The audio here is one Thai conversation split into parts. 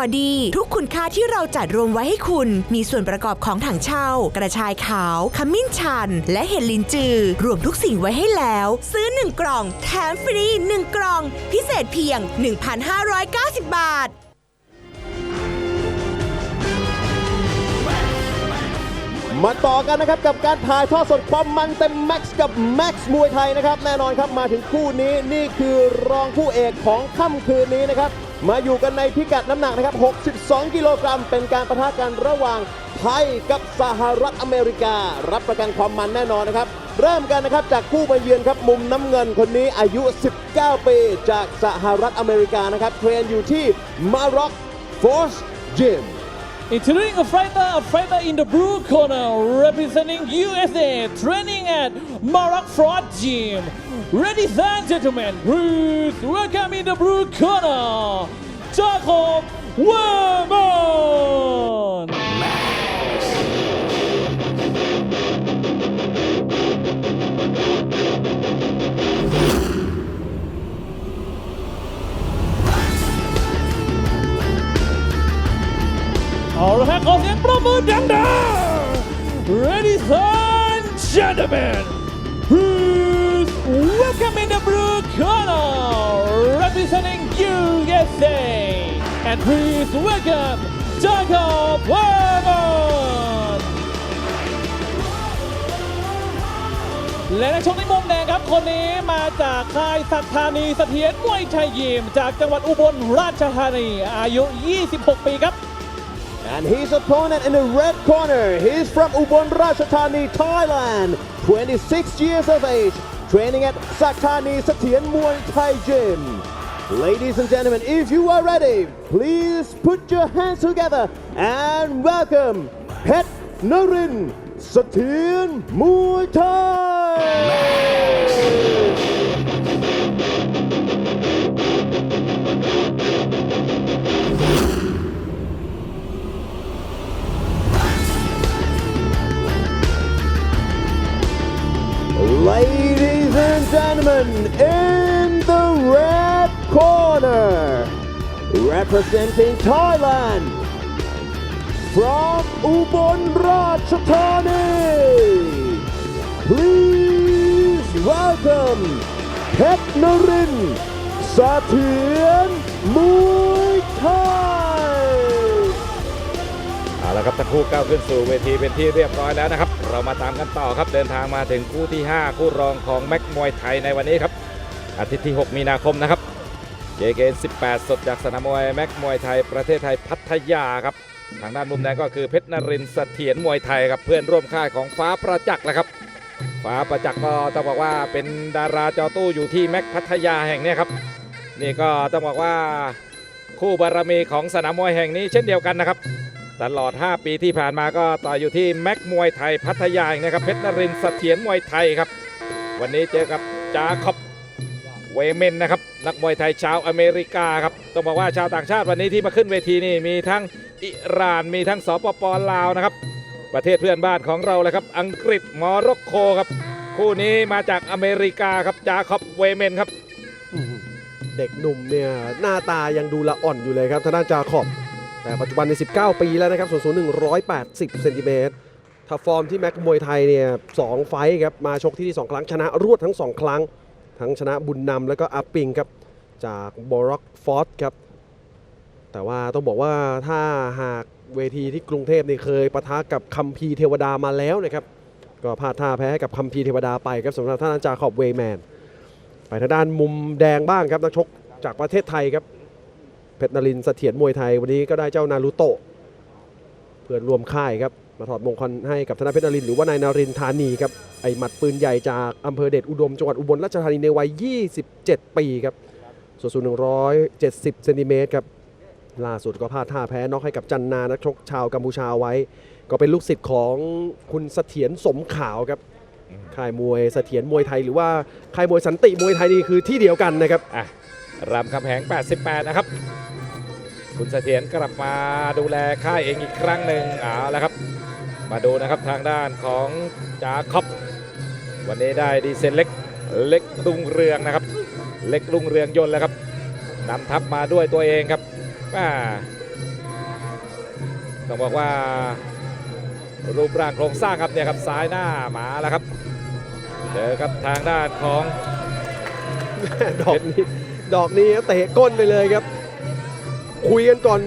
อดี ทุกคุณค่าที่เราจัดรวมไว้ให้คุณ มีส่วนประกอบของถังเช่า กระชายขาว ขมิ้นชัน และเห็ดลินจือ รวมทุกสิ่งไว้ให้แล้ว ซื้อ 1 กล่อง แถมฟรี 1 กล่อง พิเศษเพียง 1,590 บาทมาต่อกันนะครับกับการถ่ายทอดสดความมันเต็มแม็กซ์กับแม็กซ์มวยไทยนะครับแน่นอนครับมาถึงคู่นี้นี่คือรองคู่เอกของค่ำคืนนี้นะครับ มาอยู่กันในพิกัดน้ำหนักนะครับ 62 กิโลกรัม เป็นการประทะกันระหว่างไทยกับสหรัฐอเมริกา รับประกันความมันแน่นอนนะครับ เริ่มกันนะครับจากคู่มาเยือนครับ มุมน้ำเงินคนนี้อายุ 19 ปี จากสหรัฐอเมริกานะครับ เทรนอยู่ที่มาร็อกฟอร์สจิม Introducing a fighter, a fighter in the blue corner, representing USA, training at Marak Fraud Gym. Ladies and gentlemen, please welcome in the blue corner, Jacob Werman. เอาละครับขอเสียงปรบมือดังๆ Ladies and gentlemen please welcome in the blue corner representing USA and please welcome Jacob Werman และในักชกในมุมแดงครับคนนี้มาจากค่ายสักธานีเสถียรมวยไทยยิม จากจังหวัดอุบลราชธานี อายุ 26 ปีครับ And his opponent in the red corner, he's from Ubon Ratchathani, Thailand, 26 years of age, training at Saktani Satien Muay Thai Gym. Ladies and gentlemen, if you are ready, please put your hands together and welcome Pet Narin Satien Muay Thai! Gentlemen, in the red corner, representing Thailand, from Ubon Ratchathani, please welcome Pet Narin Satien Muay Thai. เอาละครับทั้งคู่ก้าวขึ้นสู่เวทีเป็นที่เรียบร้อยแล้วนะครับ เรามาตามกันต่อครับเดินทางมาถึงคู่ที่ 5 คู่รองของแม็กมวยไทยในวันนี้ครับ อาทิตย์ที่ 6 มีนาคมนะครับเจเกน18 สดจากสนามมวยแม็กมวยไทย ประเทศไทยพัทยาครับ ทางด้านมุมแดงก็คือเพชรนรินทร์เสถียรมวยไทยครับเพื่อนร่วมค่ายของฟ้าประจักษ์แหละครับ ฟ้าประจักษ์ก็ต้องบอกว่าเป็นดาราจอตู้อยู่ที่แม็กพัทยาแห่งนี้ครับนี่ก็ต้องบอกว่าคู่บารมีของสนามมวยแห่งนี้เช่นเดียวกันนะครับ ตลอด 5 ปีที่ผ่านมาก็ต่ออยู่ที่แม็กมวยไทยพัทยาเองนะครับเพชรนรินทร์เสถียรมวยไทยครับ วันนี้เจอกับจาคอบเวเมนนะครับนักมวยไทยชาวอเมริกาครับต้องบอกว่าชาวต่างชาติวันนี้ที่มาขึ้นเวทีนี่มีทั้งอิหร่านมีทั้งสปปลาวนะครับ ประเทศเพื่อนบ้านของเราเลยครับ อังกฤษมอร็อกโกครับคู่นี้มาจากอเมริกาครับจาคอบเวเมนครับ เด็กหนุ่มเนี่ยหน้าตายังดูละอ่อนอยู่เลยครับทางด้านจาขอบ แต่ปัจจุบันใน 19 ปีแล้วนะครับส่วนสูง 180 เซนติเมตรถ้าฟอร์มที่แม็กมวยไทยเนี่ยสองไฟท์ครับมาชกที่นี่2ครั้งชนะรวดทั้ง2ครั้ง ทั้งชนะบุญนำแล้วก็อัปปิงครับจากบอร็อกฟอร์ดครับแต่ว่าต้องบอกว่าถ้าหากเวทีที่กรุงเทพนี่เคยปะทะกับคัมภีเทวดามาแล้วนะครับก็พลาดท่าแพ้กับคัมภีเทวดาไปครับสำหรับท่านอาจารย์ขอบเวย์แมน ไปทางด้านมุมแดงบ้างครับนักชกจากประเทศไทยครับ เพชรนรินทร์เสถียรมวยไทยวันนี้ก็ได้เจ้านารุโตะเพื่อนร่วมค่ายครับมาถอดมงคลให้กับธนาเพชรนรินทร์หรือว่านายนารินทร์ธานีครับไอหมัดปืนใหญ่จากอำเภอเดชอุดมจังหวัดอุบลราชธานีในวัย 27 ปีครับส่วนสูง170เซนติเมตรครับล่าสุดก็พลาดท่าแพ้น็อกให้กับจันนานักชกชาวกัมพูชาไว้ ก็เป็นลูกศิษย์ของคุณเสถียรสมขาวครับค่ายมวยเสถียรมวยไทยหรือว่าค่ายมวยสันติมวยไทยนี่คือที่เดียวกันนะครับอะ รามคำแหง 88 นะครับ คุณเสถียรกลับมาดูแลค่ายเองอีกครั้งหนึ่งเอาละครับ มาดูนะครับทางด้านของจาคอบวันนี้ได้ดีเซนเล็กเล็กลุงเรืองนะครับ เล็กลุงเรืองยนต์แล้วครับนำทัพมาด้วยตัวเองครับต้องบอกว่ารูปร่างโครงสร้างครับเนี่ยครับซ้ายหน้ามาแล้วครับเจอกับทางด้านของดอกนี้ ดอกนี้เตะก้นไปเลยครับ คุยกันก่อน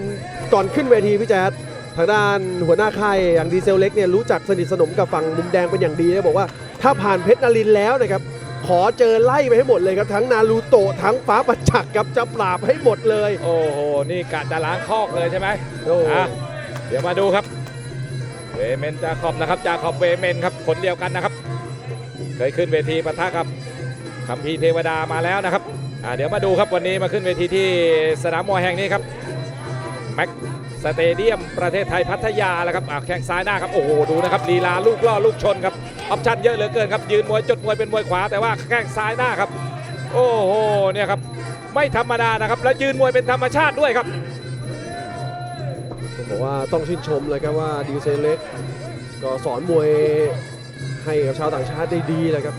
ก่อนขึ้นเวทีพี่แจ๊ดทางด้านหัวหน้าค่ายอย่างดีเซลเล็กเนี่ยรู้จักสนิทสนมกับฝั่งมุมแดงเป็นอย่างดีนะบอกว่าถ้าผ่านเพชรนารินทร์แล้วนะครับขอเจอไล่ไปให้หมดเลยครับ ทั้งนารูโตะทั้งฟ้าประจักษ์ครับจะปราบให้หมดเลย โอ้โห นี่กะจะล้างคอกเลยใช่ไหมโอ้อะเดี๋ยวมาดูครับ เวเมนจาคอบนะครับจาคอบเวเมนครับคนเดียวกันนะครับ เคยขึ้นเวทีปะทะกับคัมพีร์เทวดามาแล้วนะครับอะ เดี๋ยวมาดูครับวันนี้มาขึ้นเวทีที่สนามมวยแห่งนี้ครับแม็กสเตเดียมประเทศไทยพัทยาแล้วครับแข้งซ้ายหน้าครับโอ้โหดูนะครับลีลาลูกล่อลูกชนครับออปชั่นเยอะเหลือเกินครับยืนมวยจดมวยเป็นมวยขวาแต่ว่าแข้งซ้ายหน้าครับ โอ้โหเนี่ยครับไม่ธรรมดานะครับ แล้วยืนมวยเป็นธรรมชาติด้วยครับต้องบอกว่าต้องชื่นชมเลยครับว่าดีเซเล็กก็สอนมวยให้กับชาวต่างชาติได้ดีเลยครับ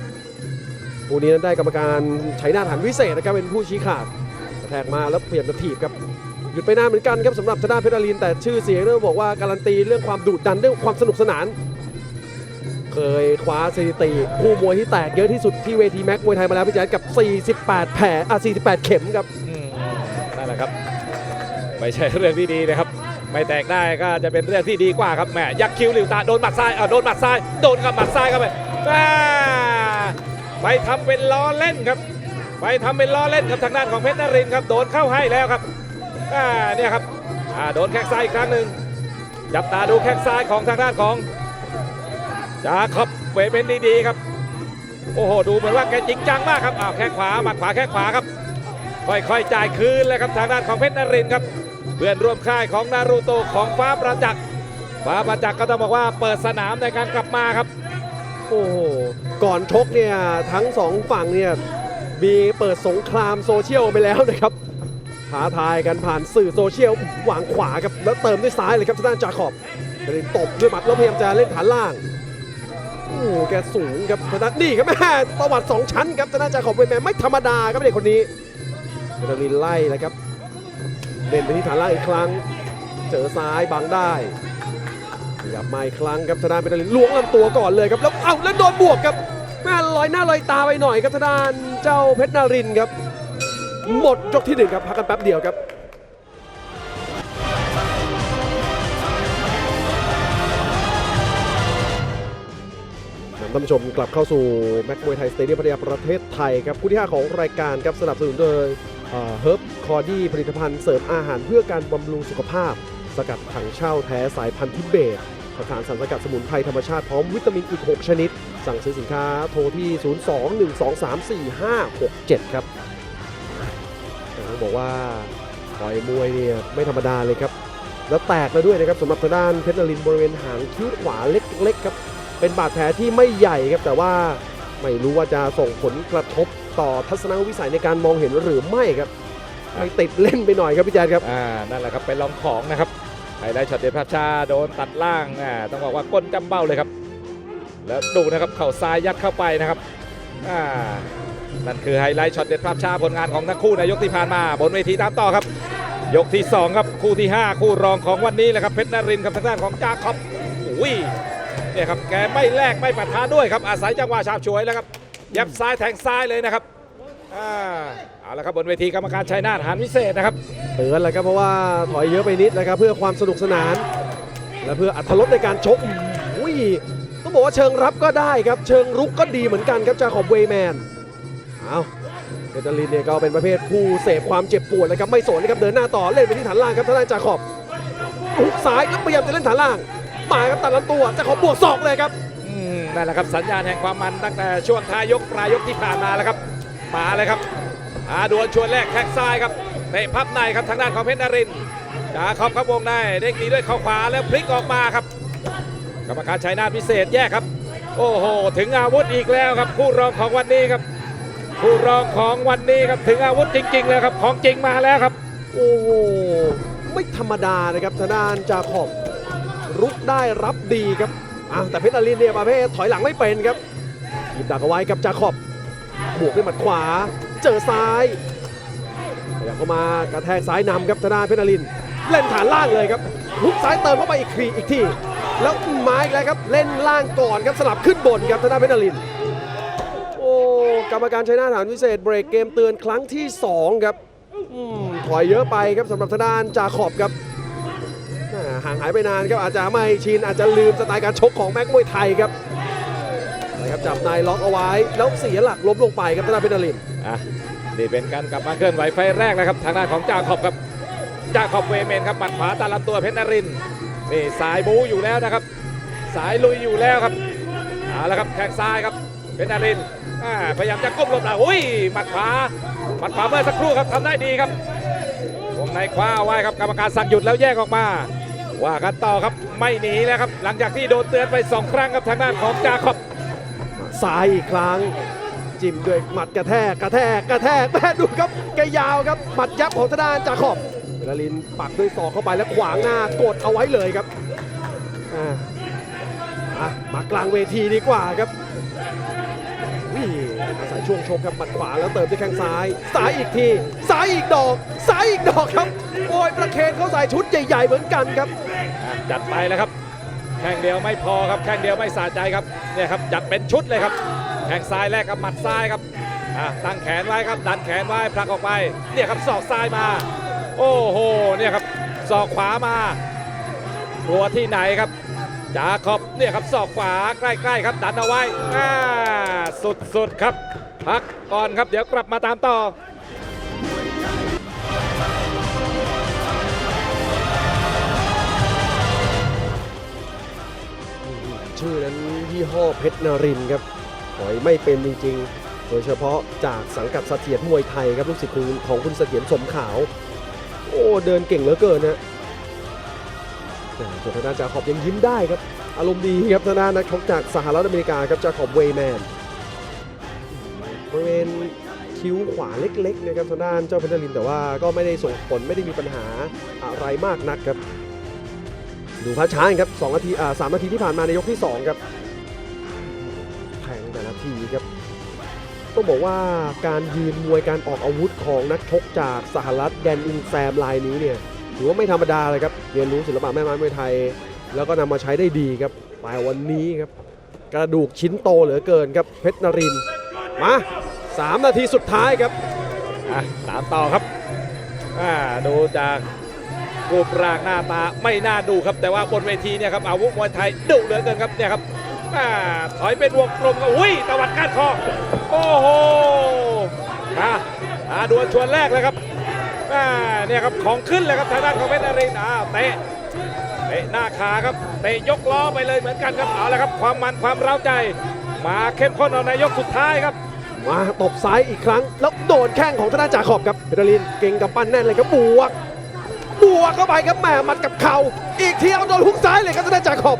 ผู้นี้นั้นได้กรรมการใช้หน้าฐานวิเศษนะครับเป็นผู้ชี้ขาดกระแทกมาแล้วเปลี่ยนจะถีบครับหยุดไปนานเหมือนกันครับสำหรับทางด้าเพชรนารินแต่ชื่อเสียงเนี่ยบอกว่าการันตีเรื่องความดุดันเรื่องความสนุกสนาน เคยคว้าสถิติคู่มวยที่แตกเยอะที่สุดที่เวทีแม็กมวยไทยมาแล้วพี่แจ๊ดกับ 48 แผลอะ48 เข็มครับนั่นแหละครับไม่ใช่เรื่องที่ดีนะครับ ไม่แตกได้ก็จะเป็นเรื่องที่ดีกว่าครับแหมยักษ์คิ้วหลิวตาโดนหมัดซ้ายอ่าโดนหมัดซ้ายโดนกับหมัดซ้ายเข้าไปแหม ไปทำเป็นล้อเล่นครับ ไปทำเป็นล้อเล่นกับทางด้านของเพชรนรินทร์ครับโดนเข้าให้แล้วครับอ่าเนี่ยครับอ่าโดนแข้งซ้ายอีกครั้งหนึ่งจับตาดูแข้งซ้ายของทางด้านของจาคอบเวเมนดีๆครับ โอ้โหดูเหมือนว่าแกจริงจังมากครับอ้าวแข้งขวาหมัดขวาแข้งขวาครับ ค่อยๆจ่ายคืนเลยครับทางด้านของเพชรนรินทร์ครับเพื่อนร่วมค่ายของนารูโตะของฟ้าประจักษ์ฟ้าประจักษ์ก็ต้องบอกว่าเปิดสนามในการกลับมาครับ โอ้โห ก่อนชกเนี่ยทั้งสองฝั่งเนี่ยมีเปิดสงครามโซเชียลไปแล้วนะครับท้าทายกันผ่านสื่อโซเชียลวางขวาครับแล้วเติมด้วยซ้ายเลยครับทางด้านจาขอบกระเด็นตบด้วยหมัดแล้วพยายามจะเล่นฐานล่างโอ้โหแกสูงครับทางด้านนี่ครับแม่ประวัติสองชั้นครับทางด้านจาขอบเวยแมนไม่ธรรมดาครับเด็กคนนี้เดลินไล่เลยครับเล่นไปที่ฐานล่างอีกครั้ง เจอซ้ายบังได้ ขยับมาอีกครั้งครับธนานเป็นดาลินล้วงลำตัวก่อนเลยครับแล้วเอ้าแล้วโดนบวกครับแม่ลอยหน้าลอยตาไปหน่อยครับธนานเจ้าเพชรนารินครับ หมดยกที่หนึ่งครับพักกันแป๊บเดียวครับท่านผู้ชมกลับเข้าสู่แม็กมวยไทยสเตเดียมพัทยาประเทศไทยครับคู่ที่ 5 ของรายการครับสนับสนุนโดยเฮิร์บคอดี้ผลิตภัณฑ์เสริมอาหารเพื่อการบำรุงสุขภาพ สกัดถังเช่าแท้สายพันธุ์ทิเบตสถานสารสกัดสมุนไพรธรรมชาติพร้อมวิตามินอีก 6 ชนิด สั่งซื้อสินค้าโทรที่ 02-123-4567 ครับต้องบอกว่าต่อยมวยเนี่ยไม่ธรรมดาเลยครับ แล้วแตกแล้วด้วยนะครับสำหรับทางด้านเพชรนรินบริเวณหางคิ้วขวาเล็กๆครับ เป็นบาดแผลที่ไม่ใหญ่ครับ แต่ว่าไม่รู้ว่าจะส่งผลกระทบต่อทัศนวิสัยในการมองเห็นหรือไม่ครับไม่ติดเล่นไปหน่อยครับพี่แจ๊ดครับอ่านั่นแหละครับไปลองของนะครับ ไฮไลท์ช็อตเด็ดภาพชาโดนตัดล่างอ่าต้องบอกว่าก้นจำเบ้าเลยครับ แล้วดูนะครับเข่าซ้ายยัดเข้าไปนะครับอ่านั่นคือไฮไลท์ช็อตเด็ดภาพชาผลงานของทั้งคู่ในยกที่ผ่านมาบนเวทีตามต่อครับ ยกที่ 2 ครับคู่ที่ 5 คู่รองของวันนี้แหละครับเพชรนรินทร์กับทางด้านของจาคอบอุ้ยเนี่ยครับแกไม่แลกไม่ปะทะด้วยครับอาศัยจังหวะฉาบฉวยแล้วครับยับซ้ายแทงซ้ายเลยนะครับอ่า เอาละครับบนเวทีกรรมการชัยนาทหารวิเศษนะครับเตือนเลยครับเพราะว่าถอยเยอะไปนิดนะครับ เพื่อความสนุกสนาน และเพื่ออัตรสในการชกอุ้ยต้องบอกว่าเชิงรับก็ได้ครับ เชิงรุกก็ดีเหมือนกันครับจาขอบเวย์แมนเอาเพชรนรินทร์เนี่ยก็เป็นประเภทผู้เสพความเจ็บปวดเลยครับไม่สนนะครับเดินหน้าต่อเล่นไปที่ฐานล่างครับทางด้านจาขอบหุกซ้ายแล้วพยายามจะเล่นฐานล่างมาครับตัดลำตัวจาขอบบวกศอกเลยครับอืมนั่นแหละครับสัญญาณแห่งความมันตั้งแต่ช่วงท้ายยกปลายยกที่ผ่านมาแล้วครับมาเลยครับ อาดวลชวนแรกแข้งซ้ายครับเตะพับในครับทางด้านของเพชรนรินจาขอบครับวงในเด้งตีด้วยเข่าขวาแล้วพลิกออกมาครับ กรรมการชัยนาทพิเศษแยกครับ โอ้โห ถึงอาวุธอีกแล้วครับ คู่รองของวันนี้ครับ คู่รองของวันนี้ครับถึงอาวุธจริงๆแล้วครับของจริงมาแล้วครับ โอ้โหไม่ธรรมดานะครับทางด้านจาขอบรุกได้รับดีครับอแต่เพชรอลินเนี่ยประเภทถอยหลังไม่เป็นครับหยิบดักเอาไว้กับจาขอบบวกด้วยหมัดขวา เจอซ้ายขยับเข้ามากระแทกซ้ายนำครับทางด้าเพชรอลินเล่นฐานล่างเลยครับฮุกซ้ายเติมเข้าไปอีกทีอีกทีแล้วมาอีกแล้วครับเล่นล่างก่อนครับสลับขึ้นบนครับธนาเพชรนรินโอ้กรรมการใช้หน้าฐานพิเศษเบรกเกมเตือนครั้งที่ 2 ครับอถอยเยอะไปครับสำหรับทางด้านจาขอบครับห่างหายไปนานครับอาจจะไม่ชินอาจจะลืมสไตล์การชกของแม็กมวยไทยครับ นะครับจับนายล็อกเอาไว้ แล้วเสียหลักล้มลงไปครับธนาเพชรนรินทร์อะนี่เป็นการกลับมาเคลื่อนไหวไฟแรกนะครับ ทางด้านของจ่าขอบครับจ่าขอบเวเมนครับหมัดขวาตาลำตัวเพชรนรินทร์นี่สายบูอยู่แล้วนะครับ สายลุยอยู่แล้วครับเอาละครับแข้งซ้ายครับเพชรนรินทร์อ่าพยายามจะก้มลงหลังอุ้ยหมัดขวาหมัดขวาเมื่อสักครู่ครับทำได้ดีครับวงในคว้าไว้ครับกรรมการสั่งหยุดแล้วแยกออกมาว่ากันต่อครับไม่หนีแล้วครับ หลังจากที่โดนเตือนไปสองครั้งครับทางด้านของจ่าขอบ ซ้ายอีกครั้ง จิ้มด้วยหมัดกระแทกกระแทกกระแทกแม่ดูครับแกยาวครับหมัดยับของทางด้านจาขอบเวลลินปักด้วยศอกเข้าไปแล้วขวางหน้ากดเอาไว้เลยครับมากลางเวทีดีกว่าครับนี่อาศัยช่วงชกครับหมัดขวาแล้วเติมด้วยแข้งซ้าย ซ้ายอีกที ซ้ายอีกดอก ซ้ายอีกดอกครับ โอ้ยประเคนเขาใส่ชุดใหญ่ ๆ เหมือนกันครับ จัดไปแล้วครับ แข้งเดียวไม่พอครับแข้งเดียวไม่สะใจครับเนี่ยครับจัดเป็นชุดเลยครับแข้งซ้ายแรกกับหมัดซ้ายครับตั้งแขนไว้ครับดันแขนไว้ผลักออกไปเนี่ยครับศอกซ้ายมา โอ้โหเนี่ยครับศอกขวามากลัวที่ไหนครับจาขอบเนี่ยครับศอกขวาใกล้ๆครับดันเอาไว้สุดๆครับพักก่อนครับเดี๋ยวกลับมาตามต่อ ชื่อนั้นยี่ห้อเพชรนรินครับถอยไม่เป็นจริงๆ โดยเฉพาะจากสังกัดเสถียรมวยไทยครับลูกศิษย์ของคุณเสถียรสมขาว โอ้เดินเก่งเหลือเกินนะแต่ส่วนทางด้านจาขอบยังยิ้มได้ครับ อารมณ์ดีครับทางด้านนักชกจากสหรัฐอเมริกาครับจาขอบเวย์แมนบริเวณคิ้วขวาเล็กๆนะครับทางด้านเจ้าเพชรนรินแต่ว่าก็ไม่ได้ส่งผลไม่ได้มีปัญหาอะไรมากนักครับ ดูภาพช้าครับ2นาทีอ่า3นาทีที่ผ่านมาในยกที่ 2 ครับแทงแต่ละทีครับ ต้องบอกว่าการยืนมวยการออกอาวุธของนักชกจากสหรัฐแดนอินแซมลายนี้เนี่ยถือว่าไม่ธรรมดาเลยครับเรียนรู้ศิลปะแม่ไม้มวยไทย แล้วก็นำมาใช้ได้ดีครับแต่วันนี้ครับ กระดูกชิ้นโตเหลือเกินครับเพชรนรินมา3 นาทีสุดท้ายครับอะตามต่อครับอ่าดูจาก รูปร่างหน้าตาไม่น่าดูครับ แต่ว่าบนเวทีเนี่ยครับอาวุธมวยไทยดุเหลือเกินครับเนี่ยครับอถอยเป็นวงกลมก็อุ้ยตะวัดก้านคอโอ้โหอ่าอ่าดวลชวนแรกเลยครับเนี่ยครับของขึ้นเลยครับทางด้านของเพชรนรินอ่าเตะเตะหน้าขาครับเตะยกล้อไปเลยเหมือนกันครับเอาละครับ ความมันความเร้าใจ มาเข้มข้นเอาในยกสุดท้ายครับมาตบซ้ายอีกครั้ง แล้วโดนแข้งของธนาจ่าขอบครับเพชรลินเก่งกับปั้นแน่นเลยครับบวก บวกเข้าไปครับแหมมัดกับเข่าอีกทีเอาโดนฮุกซ้ายเลยครับธนาจาขอบ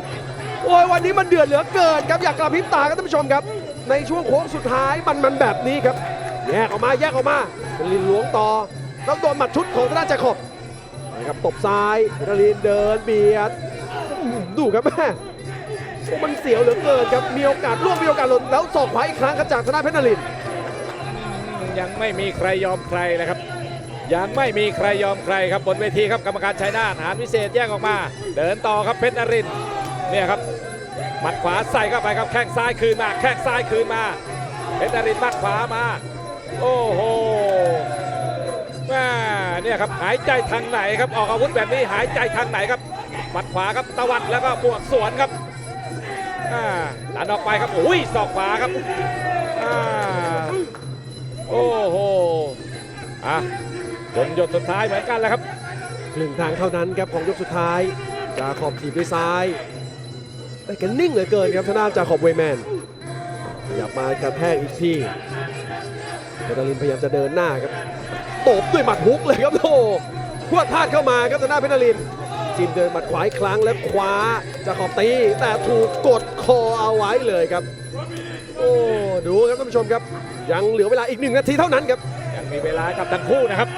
โอ้ยวันนี้มันเดือดเหลือเกินครับอยากกระพริบตาครับท่านผู้ชมครับ ในช่วงโค้งสุดท้ายมันมันแบบนี้ครับแยกออกมาแยกออกมาเพชรลินหลวงต่อแล้วโดนหมัดชุดของธนาจาขอบนะครับตบซ้ายเพชรลินเดินเบียดดูครับแม่มันเสียวเหลือเกินครับมีโอกาสล่วงมีโอกาสหล่นแล้วสอกขวาอีกครั้งครับจากธนาเพชรนรินยังไม่มีใครยอมใครเลยครับ ยังไม่มีใครยอมใครครับบนเวทีครับกรรมการชัยนาทหารพิเศษแยกออกมา เดินต่อครับเพชรนรินเนี่ยครับหมัดขวาใส่เข้าไปครับแข้งซ้ายคืนมาแข้งซ้ายคืนมาเพชรนรินหมัดขวามา โอ้โหแม่เนี่ยครับหายใจทางไหนครับออกอาวุธแบบนี้หายใจทางไหนครับหมัดขวาครับตะวัดแล้วก็บวกสวนครับอ่าดันออกไปครับอุ้ยศอกขวาครับอโอ้โหอะ จนหยดสุดท้ายเหมือนกันแล้วครับครึ่งทางเท่านั้นครับของยกสุดท้ายจาขอบถีบด้วยซ้ายแต่แกันนิ่งเหลือเกินครับทางด้านจาขอบเวย์แมนขยับมากระแทกอีกทีเดนารินพยายามจะเดินหน้าครับตบด้วยหมัดฮุกเลยครับโอ้โหพวดพลาดเข้ามาครับทางด้านเพชรนารินจิมเดินหมัดขวาอีกครั้งแล้วคว้าจาขอบตีแต่ถูกกดคอเอาไว้เลยครับ โอ้ดูครับท่านผู้ชมครับ ยังเหลือเวลาอีกหนึ่งนาทีเท่านั้นครับยังมีเวลากับทั้งคู่นะครับ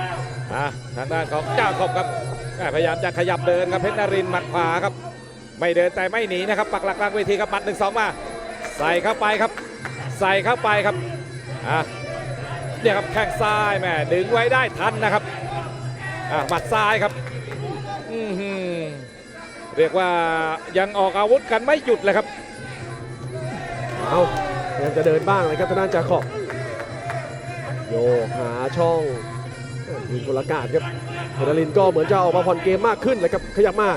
ทางด้านของเจ้าขอบครับแม่พยายามจะขยับเดินครับเพชรนรินทร์หมัดขวาครับ ไม่เดินแต่ไม่หนีนะครับ ปักหลักกลางเวทีครับหมัดหนึ่งสองมา ใส่เข้าไปครับ ใส่เข้าไปครับอะเนี่ยครับแข้งซ้ายแม่ดึงไว้ได้ทันนะครับอะหมัดซ้ายครับอือหือเรียกว่ายังออกอาวุธกันไม่หยุดเลยครับเอายายามจะเดินบ้างเลยครับทางด้านจาขอบโยกหาช่อง ยิงกลากาศครับเฮดารินก็เหมือนจะออกมาผ่อนเกมมากขึ้นเลยครับขยับมา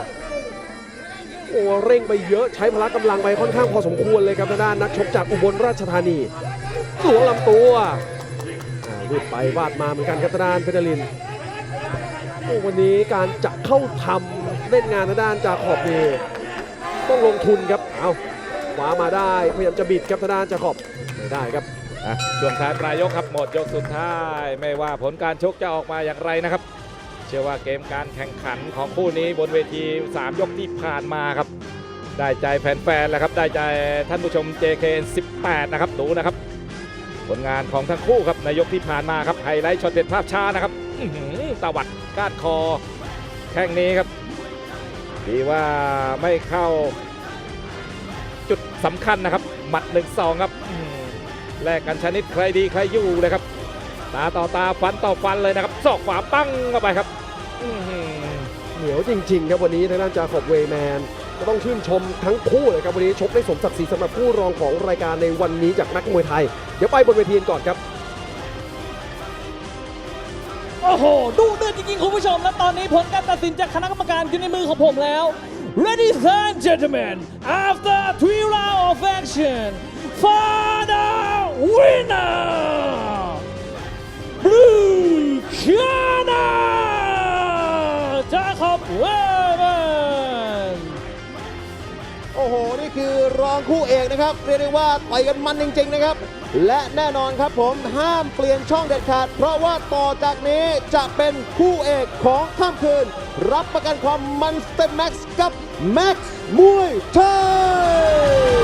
โอ้เร่งไปเยอะใช้พละกำลังไปค่อนข้างพอสมควรเลยครับทางด้านนักชกจากอุบลราชธานีสวงลำตัวอ่าวืดไปวาดมาเหมือนกันครับทางด้านเพชรลินโอ้วันนี้การจะเข้าทำเล่นงานทางด้านจาขอบนี่ต้องลงทุนครับเอาขวามาได้พยายามจะบิดครับทางด้านจาขอบไม่ได้ครับ อะช่วงท้ายปลายยกครับหมดยกสุดท้ายไม่ว่าผลการชกจะออกมาอย่างไรนะครับ เชื่อว่าเกมการแข่งขันของคู่นี้บนเวที 3 ยกที่ผ่านมาครับ ได้ใจแฟนๆแล้วครับได้ใจท่านผู้ชม JKN 18 นะครับดูนะครับ ผลงานของทั้งคู่ครับในยกที่ผ่านมาครับไฮไลท์ช็อตเด็ดภาพช้านะครับอื้อหือตวัดก้านคอแข้งนี้ครับ ดีว่าไม่เข้าจุดสำคัญนะครับ หมัด1-2ครับ แลกกันชนิดใครดีใครอยู่เลยครับ ตาต่อตาฟันต่อฟันเลยนะครับศอกขวาปั้งเข้าไปครับอื้อหือเหนียวจริง ๆ ครับวันนี้ทางด้านจาขอบเวย์แมนก็ต้องชื่นชมทั้งคู่เลยครับวันนี้ชกได้สมศักดิ์ศรีสำหรับคู่รองของรายการในวันนี้จากนักมวยไทย เดี๋ยวไปบนเวทีกันก่อนครับโอ้โห ดูเดือดจริงๆ คุณผู้ชม และตอนนี้ผลการตัดสินจากคณะกรรมการอยู่ในมือของผมแล้ว Ladies and gentlemen after three round of action final winner Blue Corner Jacob Webber โอ้โห นี่คือรองคู่เอกนะครับ เรียกได้ว่าต่อยกันมันจริง ๆ นะครับ และแน่นอนครับผมห้ามเปลี่ยนช่องเด็ดขาด เพราะว่าต่อจากนี้จะเป็นคู่เอกของค่ำคืน รับประกันความมันสเต็มแม็กซ์กับแม็กซ์มวยไทย